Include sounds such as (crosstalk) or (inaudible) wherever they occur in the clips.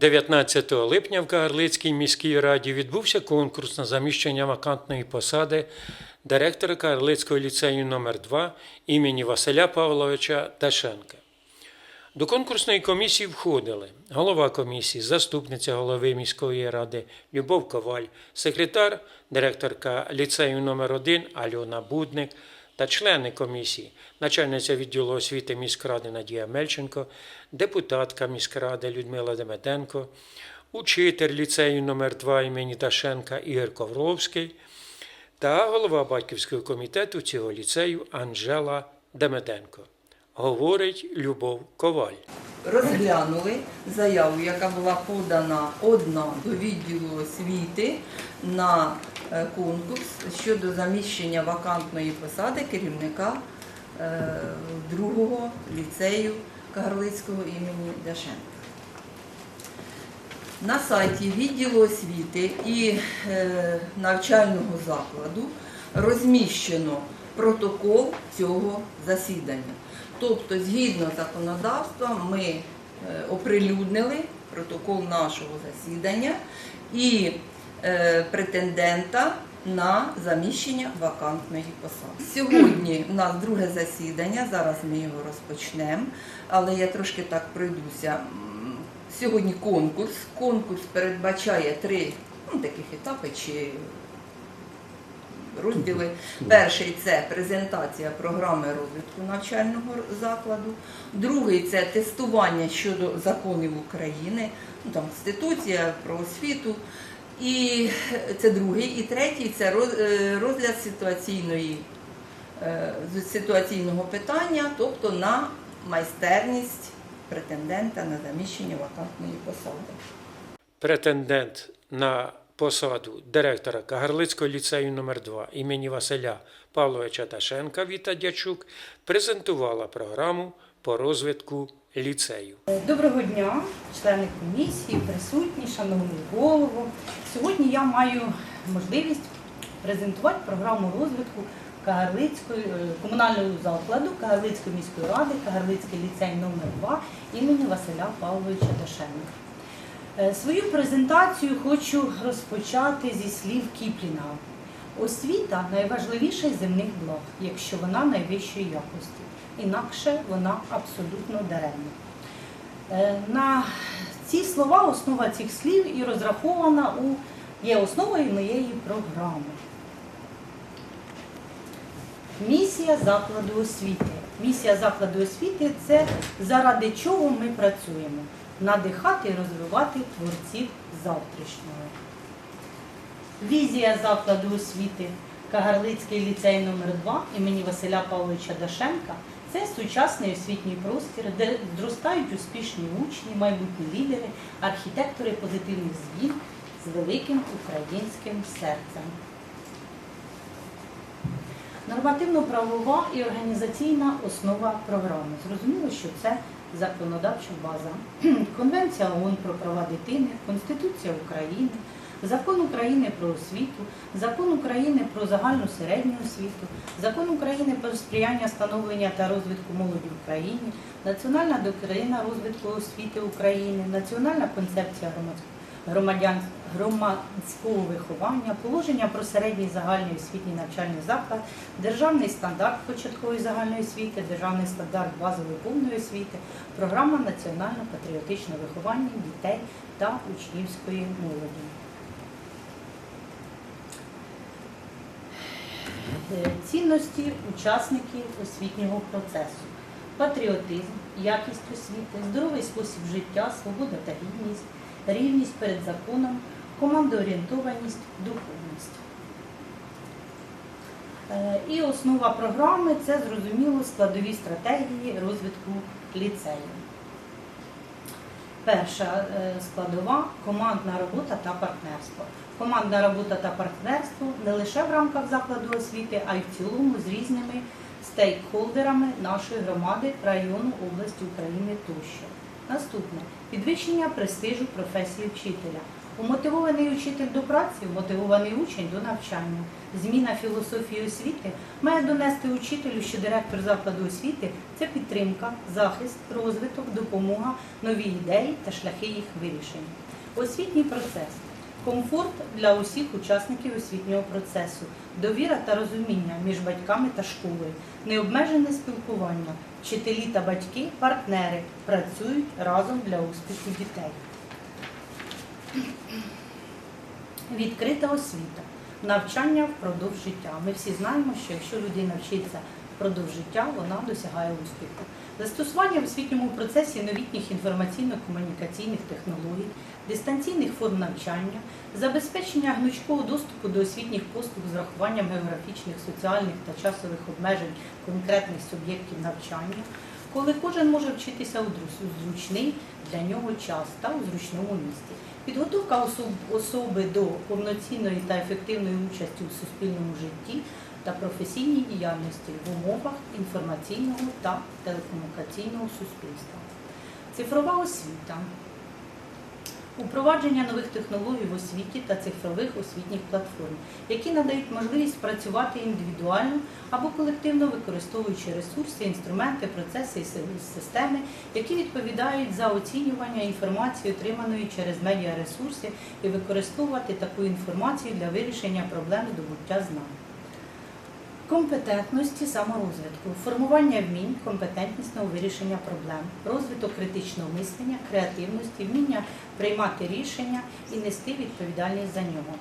19 липня в Кагарлицькій міській раді відбувся конкурс на заміщення вакантної посади директора Кагарлицького ліцею номер 2 імені Василя Павловича Ташенка. До конкурсної комісії входили голова комісії, заступниця голови міської ради Любов Коваль, секретар, директорка ліцею номер 1 Альона Будник та члени комісії, начальниця відділу освіти міськради Надія Мельченко, депутатка міськради Людмила Демеденко, учитель ліцею номер 2 імені Ташенка Ігор Ковровський та голова батьківського комітету цього ліцею Анжела Демеденко. Говорить Любов Коваль. розглянули заяву, яка була подана одна до відділу освіти на е, конкурс щодо заміщення вакантної посади керівника е, другого ліцею Кагарлицького імені Дашенка. На сайті відділу освіти і е, навчального закладу розміщено протокол цього засідання. Тобто, згідно законодавства, ми е, оприлюднили протокол нашого засідання і е, претендента на заміщення вакантної посади. Сьогодні у нас друге засідання, зараз ми його розпочнемо, але я трошки так пройдуся. Сьогодні конкурс. Конкурс передбачає три ну, таких етапи чи розділи. Перший це презентація програми розвитку навчального закладу. Другий це тестування щодо законів України, ну там Конституція про освіту. І це другий. І третій це е, розгляд ситуаційної е, ситуаційного питання, тобто на майстерність претендента на заміщення вакантної посади. Претендент на посаду директора Кагарлицького ліцею номер 2 імені Василя Павловича Ташенка Віта Дячук презентувала програму по розвитку ліцею. Доброго дня, члени комісії, присутні, шановний голово. Сьогодні я маю можливість презентувати програму розвитку Кагарлицької е, комунального закладу Кагарлицької міської ради, Кагарлицький ліцей номер 2 імені Василя Павловича Дашенка. Е, Свою презентацію хочу розпочати зі слів Кіпліна. Освіта найважливіший земних благ, якщо вона найвищої якості. Інакше вона абсолютно даремна. Е, На ці слова основа цих слів і розрахована у є основою моєї програми. Місія закладу освіти. Місія закладу освіти це заради чого ми працюємо. Надихати і розвивати творців завтрашнього. Візія закладу освіти Кагарлицький ліцей номер 2 імені Василя Павловича Дашенка це сучасний освітній простір, де зростають успішні учні, майбутні лідери, архітектори позитивних змін з великим українським серцем. Нормативно-правова і організаційна основа програми. Зрозуміло, що це законодавча база. (clears throat) Конвенція ООН про права дитини, Конституція України, Закон України про освіту, Закон України про загальну середню освіту, Закон України про сприяння становлення та розвитку молоді в Україні, Національна доктрина розвитку освіти України, Національна концепція громадського громадян громадського виховання, положення про середній загальний освітній навчальний заклад, державний стандарт початкової загальної освіти, державний стандарт базової повної освіти, програма національно-патріотичного виховання дітей та учнівської молоді. Е, Цінності учасників освітнього процесу. Патріотизм, якість освіти, здоровий спосіб життя, свобода та гідність, рівність перед законом, командоорієнтованість, духовність. Е, І основа програми це зрозуміло складові стратегії розвитку ліцею. Перша е, складова командна робота та партнерство. Командна робота та партнерство не лише в рамках закладу освіти, а й в цілому з різними стейкхолдерами нашої громади, району, області України тощо. Наступне підвищення престижу професії вчителя. Умотивований учитель до праці, мотивований учень до навчання. Зміна філософії освіти має донести учителю, що директор закладу освіти це підтримка, захист, розвиток, допомога, нові ідеї та шляхи їх вирішення. Освітній процес комфорт для усіх учасників освітнього процесу, довіра та розуміння між батьками та школою, необмежене спілкування, вчителі та батьки, партнери працюють разом для успіху дітей. Відкрита освіта, навчання впродовж життя. Ми всі знаємо, що якщо людина вчиться впродовж життя, вона досягає успіху. Застосування в освітньому процесі новітніх інформаційно-комунікаційних технологій, дистанційних форм навчання, забезпечення гнучкого доступу до освітніх послуг з рахуванням географічних, соціальних та часових обмежень конкретних суб'єктів навчання, коли кожен може вчитися у зручний для нього час та у зручному місці. Підготовка особи до повноцінної та ефективної участі у суспільному житті та професійній діяльності в умовах інформаційного та телекомунікаційного суспільства. Цифрова освіта. Упровадження нових технологій в освіті та цифрових освітніх платформ, які надають можливість працювати індивідуально або колективно використовуючи ресурси, інструменти, процеси і системи, які відповідають за оцінювання інформації, отриманої через медіаресурси, і використовувати таку інформацію для вирішення проблем здобуття знань. Компетентності саморозвитку, формування вмінь, компетентнісного вирішення проблем, розвиток критичного мислення, креативності, вміння приймати рішення і нести відповідальність за нього.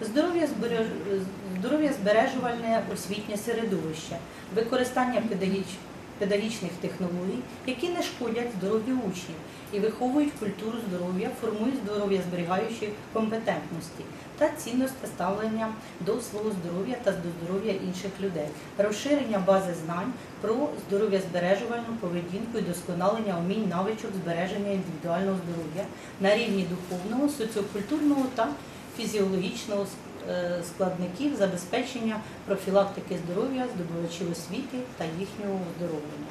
Здоров'я збереж- здоров'я збережувальне освітнє середовище, використання педагоч- педагогічних технологій, які не шкодять здоров'ю учнів і виховують культуру здоров'я, формують здоров'я зберігаючі компетентності та цінності ставлення до свого здоров'я та до здоров'я інших людей, розширення бази знань про здоров'я збережувальну поведінку і досконалення умінь навичок збереження індивідуального здоров'я на рівні духовного, соціокультурного та фізіологічного складників забезпечення профілактики здоров'я, здобувачів освіти та їхнього оздоровлення.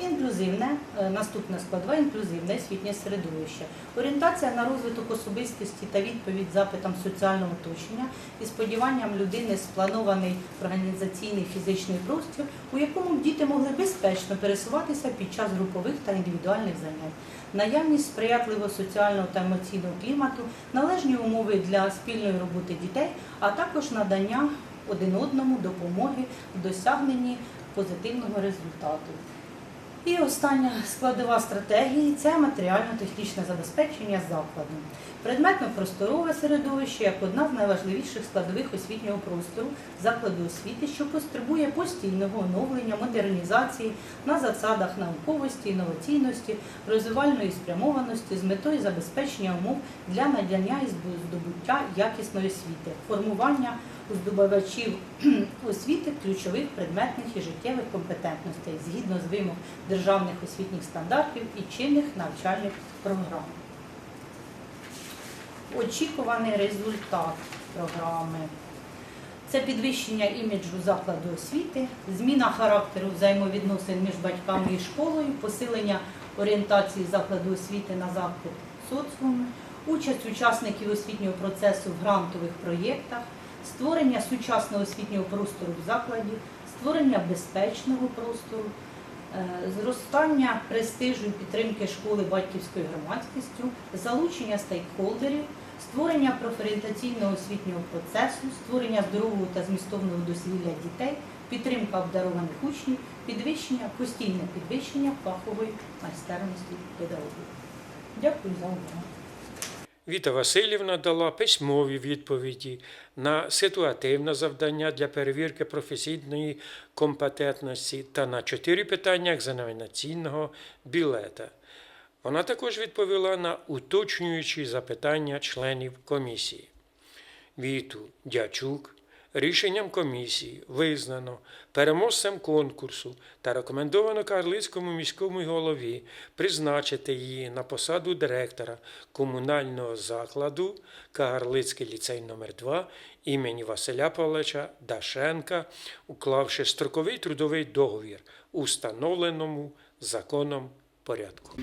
Інклюзивне, е, наступна складова інклюзивне освітнє середовище. Орієнтація на розвиток особистості та відповідь запитам соціального оточення і сподіванням людини спланований організаційний фізичний простір, у якому діти могли безпечно пересуватися під час групових та індивідуальних занять. Наявність сприятливого соціального та емоційного клімату, належні умови для спільної роботи дітей, а також надання один одному допомоги в досягненні позитивного результату. І остання складова стратегії це матеріально-технічне забезпечення закладу. Предметно-просторове середовище як одна з найважливіших складових освітнього простору закладу освіти, що потребує постійного оновлення, модернізації на засадах науковості, інноваційності, розвивальної спрямованості з метою забезпечення умов для надання і здобуття якісної освіти, формування здобувачів (clears throat) освіти ключових предметних і життєвих компетентностей згідно з вимог державних освітніх стандартів і чинних навчальних програм. Очікуваний результат програми. Це підвищення іміджу закладу освіти, зміна характеру взаємовідносин між батьками і школою, посилення орієнтації закладу освіти на захід соціуму, участь учасників освітнього процесу в грантових проєктах, створення сучасного освітнього простору в закладі, створення безпечного простору, е, зростання престижу і підтримки школи батьківською громадськістю, залучення стейкхолдерів, створення профорієнтаційного освітнього процесу, створення здорового та змістовного дозвілля дітей, підтримка обдарованих учнів, підвищення, постійне підвищення фахової майстерності педагогів. Дякую за увагу. Віта Васильівна дала письмові відповіді на ситуативне завдання для перевірки професійної компетентності та на чотири питання екзаменаційного білета. Вона також відповіла на уточнюючі запитання членів комісії. Віту Дячук рішенням комісії визнано переможцем конкурсу та рекомендовано Карлицькому міському голові призначити її на посаду директора комунального закладу Кагарлицький ліцей номер 2 імені Василя Павловича Дашенка, уклавши строковий трудовий договір у встановленому законом порядку.